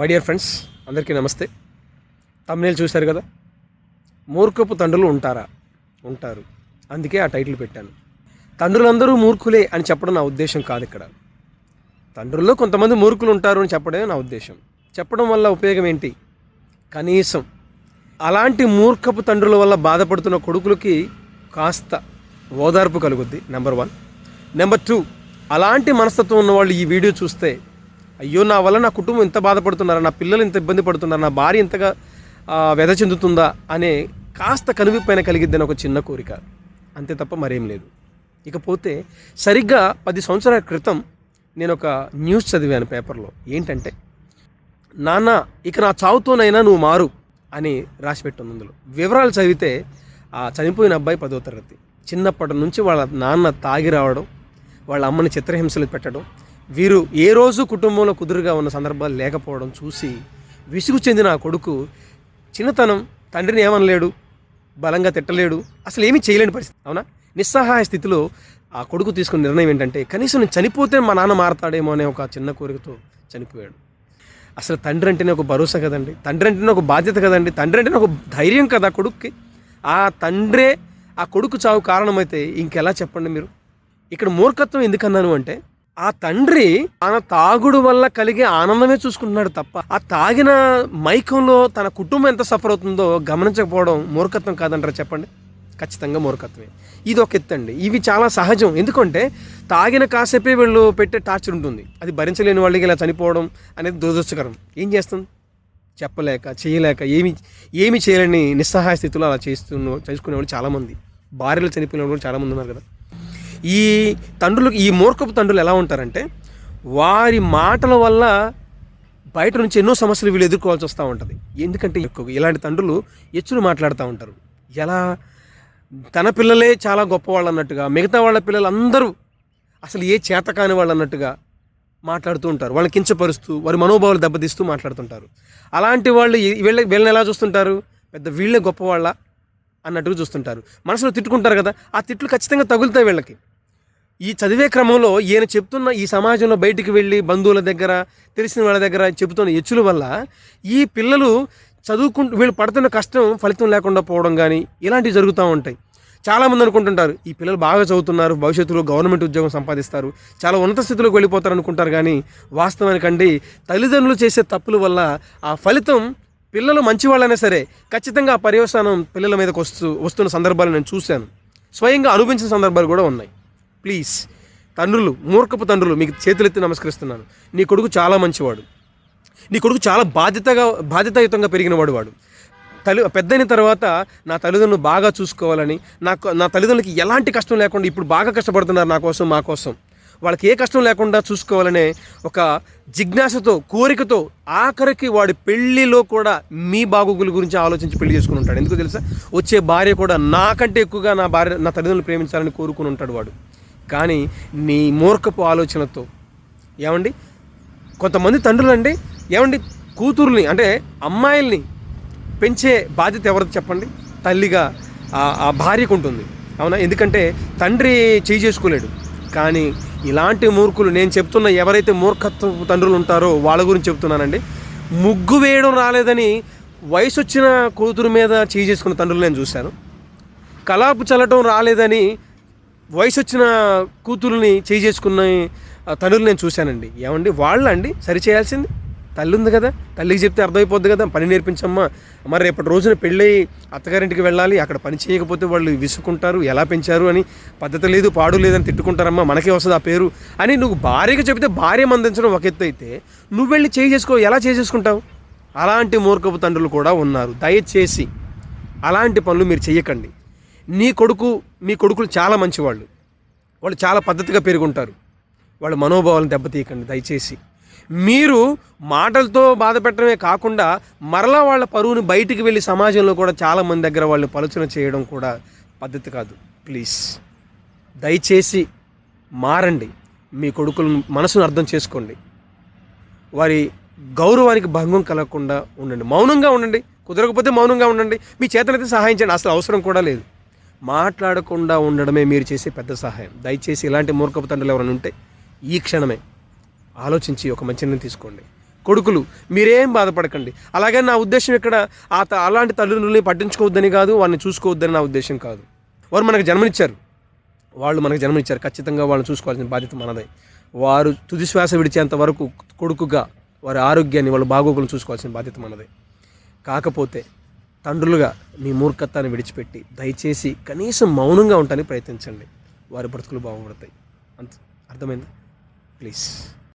My dear friends అందరికీ నమస్తే. Thumbnail చూశారు కదా? మూర్ఖపు తండ్రులు ఉంటారా? ఉంటారు. అందుకే ఆ టైటిల్ పెట్టాను. తండ్రులందరూ మూర్ఖులే అని చెప్పడం నా ఉద్దేశం కాదు ఇక్కడ. తండ్రుల్లో కొంతమంది మూర్ఖులు ఉంటారు అని చెప్పడమే నా ఉద్దేశం. చెప్పడం వల్ల ఉపయోగం ఏంటి? కనీసం అలాంటి మూర్ఖపు తండ్రుల వల్ల బాధపడుతున్న కొడుకులకి కాస్త ఓదార్పు కలుగుద్ది నెంబర్ వన్ నెంబర్ టూ అలాంటి మనస్తత్వం ఉన్న వాళ్ళు ఈ వీడియో చూస్తే అయ్యో నా వల్ల నా కుటుంబం ఇంత బాధపడుతున్నారా? నా పిల్లలు ఇంత ఇబ్బంది పడుతున్నారా? నా భార్య ఇంతగా వ్యధ చెందుతుందా? అనే కాస్త కనువిప్పైన కలిగిద్దని ఒక చిన్న కోరిక. అంతే తప్ప మరేం లేదు. ఇకపోతే సరిగ్గా పది సంవత్సరాల క్రితం నేను ఒక న్యూస్ చదివాను పేపర్లో. ఏంటంటే నాన్న ఇక నా చావుతోనైనా నువ్వు మారు అని రాసిపెట్టుంది అందులో. వివరాలు చదివితే ఆ చనిపోయిన అబ్బాయి పదో తరగతి. చిన్నప్పటి నుంచి వాళ్ళ నాన్న తాగి రావడం వాళ్ళ అమ్మని చిత్రహింసలు పెట్టడం వీరు ఏ రోజు కుటుంబంలో కుదురుగా ఉన్న సందర్భాలు లేకపోవడం చూసి విసుగు చెందిన ఆ కొడుకు చిన్నతనం తండ్రిని ఏమనలేడు బలంగా తిట్టలేడు అసలు ఏమీ చేయలేని పరిస్థితి. అవునా? నిస్సహాయ స్థితిలో ఆ కొడుకు తీసుకున్న నిర్ణయం ఏంటంటే కనీసం నేను చనిపోతే మా నాన్న మారతాడేమో అనే ఒక చిన్న కోరికతో చనిపోయాడు. అసలు తండ్రి అంటేనే ఒక భరోసా కదండి. తండ్రి అంటేనే ఒక బాధ్యత కదండి. తండ్రి అంటేనే ఒక ధైర్యం కదా కొడుక్కి. ఆ తండ్రే ఆ కొడుకు చావు కారణమైతే ఇంకెలా చెప్పండి మీరు? ఇక్కడ మూర్ఖత్వం ఎందుకన్నాను అంటే ఆ తండ్రి తన తాగుడు వల్ల కలిగే ఆనందమే చూసుకుంటున్నాడు తప్ప ఆ తాగిన మైకంలో తన కుటుంబం ఎంత సఫర్ అవుతుందో గమనించకపోవడం మూర్ఖత్వం కాదంటారా చెప్పండి? ఖచ్చితంగా మూర్ఖత్వమే. ఇది ఒక ఎత్తండి. ఇవి చాలా సహజం. ఎందుకంటే తాగిన కాసేపే వీళ్ళు పెట్టే టార్చర్ ఉంటుంది. అది భరించలేని వాళ్ళకి ఇలా చనిపోవడం అనేది దురదృష్టకరం. ఏం చేస్తుంది? చెప్పలేక చేయలేక ఏమి ఏమి చేయలేని నిస్సహాయ స్థితిలో అలా చేస్తున్న చేసుకునే వాళ్ళు చాలామంది. భార్యలు చనిపోయిన వాళ్ళు చాలామంది ఉన్నారు కదా. ఈ తండ్రులకు ఈ మూర్ఖపు తండ్రులు ఎలా ఉంటారంటే వారి మాటల వల్ల బయట నుంచి ఎన్నో సమస్యలు వీళ్ళు ఎదుర్కోవాల్సి వస్తూ ఉంటుంది. ఎందుకంటే ఎక్కువ ఇలాంటి తండ్రులు ఎచ్చులు మాట్లాడుతూ ఉంటారు. ఎలా? తన పిల్లలే చాలా గొప్పవాళ్ళు అన్నట్టుగా మిగతా వాళ్ళ పిల్లలు అందరూ అసలు ఏ చేత కాని వాళ్ళు అన్నట్టుగా మాట్లాడుతూ ఉంటారు. వాళ్ళని కించపరుస్తూ వారి మనోభావాలు దెబ్బతీస్తూ మాట్లాడుతుంటారు. అలాంటి వాళ్ళు వీళ్ళ వీళ్ళని ఎలా చూస్తుంటారు? పెద్ద వీళ్ళే గొప్పవాళ్ళ అన్నట్టుగా చూస్తుంటారు. మనసులో తిట్టుకుంటారు కదా ఆ తిట్లు ఖచ్చితంగా తగులుతాయి వీళ్ళకి. ఈ చదివే క్రమంలో ఈయన చెప్తున్న ఈ సమాజంలో బయటికి వెళ్ళి బంధువుల దగ్గర తెలిసిన వాళ్ళ దగ్గర చెబుతున్న హెచ్చుల వల్ల ఈ పిల్లలు చదువుకుంటూ వీళ్ళు పడుతున్న కష్టం ఫలితం లేకుండా పోవడం కానీ ఇలాంటివి జరుగుతూ ఉంటాయి. చాలామంది అనుకుంటుంటారు ఈ పిల్లలు బాగా చదువుతున్నారు భవిష్యత్తులో గవర్నమెంట్ ఉద్యోగం సంపాదిస్తారు చాలా ఉన్నత స్థితిలోకి వెళ్ళిపోతారు అనుకుంటారు కానీ వాస్తవానికండి తల్లిదండ్రులు చేసే తప్పుల వల్ల ఆ ఫలితం పిల్లలు మంచివాళ్ళైనా సరే ఖచ్చితంగా ఆ పర్యవసానం పిల్లల మీదకి వస్తూ వస్తున్న సందర్భాలు నేను చూశాను. స్వయంగా అనుభవించిన సందర్భాలు కూడా ఉన్నాయి. ప్లీజ్. తండ్రులు మూర్ఖపు తండ్రులు మీకు చేతులెత్తి నమస్కరిస్తున్నాను. నీ కొడుకు చాలా మంచివాడు. నీ కొడుకు చాలా బాధ్యతగా బాధ్యతాయుతంగా పెరిగినవాడు వాడు తల్లి పెద్దయిన తర్వాత నా తల్లిదండ్రులు బాగా చూసుకోవాలని నాకు నా తల్లిదండ్రులకి ఎలాంటి కష్టం లేకుండా ఇప్పుడు బాగా కష్టపడుతున్నారు నా కోసం మా కోసం. వాళ్ళకి ఏ కష్టం లేకుండా చూసుకోవాలనే ఒక జిజ్ఞాసతో కోరికతో ఆఖరికి వాడి పెళ్ళిలో కూడా మీ బాగోగుల గురించి ఆలోచించి పెళ్ళి చేసుకుని ఉంటాడు. ఎందుకు తెలుసా? వచ్చే భార్య కూడా నాకంటే ఎక్కువగా నా భార్య నా తల్లిదండ్రులు ప్రేమించాలని కోరుకుని ఉంటాడు వాడు. కానీ నీ మూర్ఖపు ఆలోచనతో. ఏమండి? కొంతమంది తండ్రులు అండి ఏమండి? కూతుర్ని అంటే అమ్మాయిల్ని పెంచే బాధ్యత ఎవరిది చెప్పండి? తల్లిగా ఆ- ఆ భార్యకు ఉంటుంది. అవునా? ఎందుకంటే తండ్రి చేయి చేసుకోలేడు కానీ ఇలాంటి మూర్ఖులు నేను చెప్తున్న ఎవరైతే మూర్ఖత్వ తండ్రులు ఉంటారో వాళ్ళ గురించి చెప్తున్నానండి. ముగ్గు వేయడం రాలేదని వయసు వచ్చిన కూతురు మీద చేయి చేసుకున్న తండ్రులు నేను చూశాను. కలాపు చల్లటం రాలేదని వయసు వచ్చిన కూతుర్ని చేయి చేసుకున్న ఆ, నేను చూశానండి. ఏమండి? వాళ్ళండి సరి చేయాల్సింది తల్లి ఉంది కదా తల్లికి చెప్తే అర్థమైపోద్ది కదా పని నేర్పించమ్మా. మరి రేపటి రోజున పెళ్ళై అత్తగారింటికి వెళ్ళాలి అక్కడ పని చేయకపోతే వాళ్ళు విసుకుంటారు ఎలా పెంచారు అని పద్ధతి లేదు పాడు లేదని తిట్టుకుంటారమ్మా మనకే వస్తుంది ఆ పేరు అని నువ్వు భార్యకి చెబితే భార్య మందించడం ఒక ఎత్తు అయితే నువ్వు వెళ్ళి చేయి చేసుకో ఎలా చేసుకుంటావు? అలాంటి మూర్ఖపు తండ్రులు కూడా ఉన్నారు. దయచేసి అలాంటి పనులు మీరు చేయకండి నీ కొడుకు మీ కొడుకులు చాలా మంచివాళ్ళు. వాళ్ళు చాలా పద్ధతిగా పెరుగుంటారు. వాళ్ళ మనోభావాలను దెబ్బతీయకండి దయచేసి. మీరు మాటలతో బాధ పెట్టడమే కాకుండా మరలా వాళ్ళ పరువుని బయటికి వెళ్ళి సమాజంలో కూడా చాలా మంది దగ్గర వాళ్ళు పలుచన చేయడం కూడా పద్ధతి కాదు. ప్లీజ్. దయచేసి మారండి. మీ కొడుకుల మనసును అర్థం చేసుకోండి. వారి గౌరవానికి భంగం కలగకుండా ఉండండి. మౌనంగా ఉండండి. కుదరకపోతే మౌనంగా ఉండండి. మీ చేతనైతే సహాయం చేయండి. అసలు అవసరం కూడా లేదు. మాట్లాడకుండా ఉండడమే మీరు చేసే పెద్ద సహాయం. దయచేసి ఇలాంటి మూర్ఖపు తండ్రులు ఎవరైనా ఉంటే ఈ క్షణమే ఆలోచించి ఒక మంచి నిర్ణయం తీసుకోండి. కొడుకులు మీరేం బాధపడకండి. అలాగే నా ఉద్దేశం ఇక్కడ ఆ త- అలాంటి తల్లిదండ్రులని పట్టించుకోవద్దని కాదు వారిని చూసుకోవద్దని నా ఉద్దేశం కాదు. వారు మనకు జన్మనిచ్చారు. వాళ్ళు మనకు జన్మనిచ్చారు. ఖచ్చితంగా వాళ్ళని చూసుకోవాల్సిన బాధ్యత మనదే. వారు తుది శ్వాస విడిచేంత వరకు కొడుకుగా వారి ఆరోగ్యాన్ని వాళ్ళ బాగోగులను చూసుకోవాల్సిన బాధ్యత మనదే. కాకపోతే తండ్రులుగా మీ మూర్ఖత్వాన్ని విడిచిపెట్టి దయచేసి కనీసం మౌనంగా ఉండటానికి ప్రయత్నించండి. వారి బ్రతుకులు బాగుపడతాయి. అంత అర్థమైంది? ప్లీజ్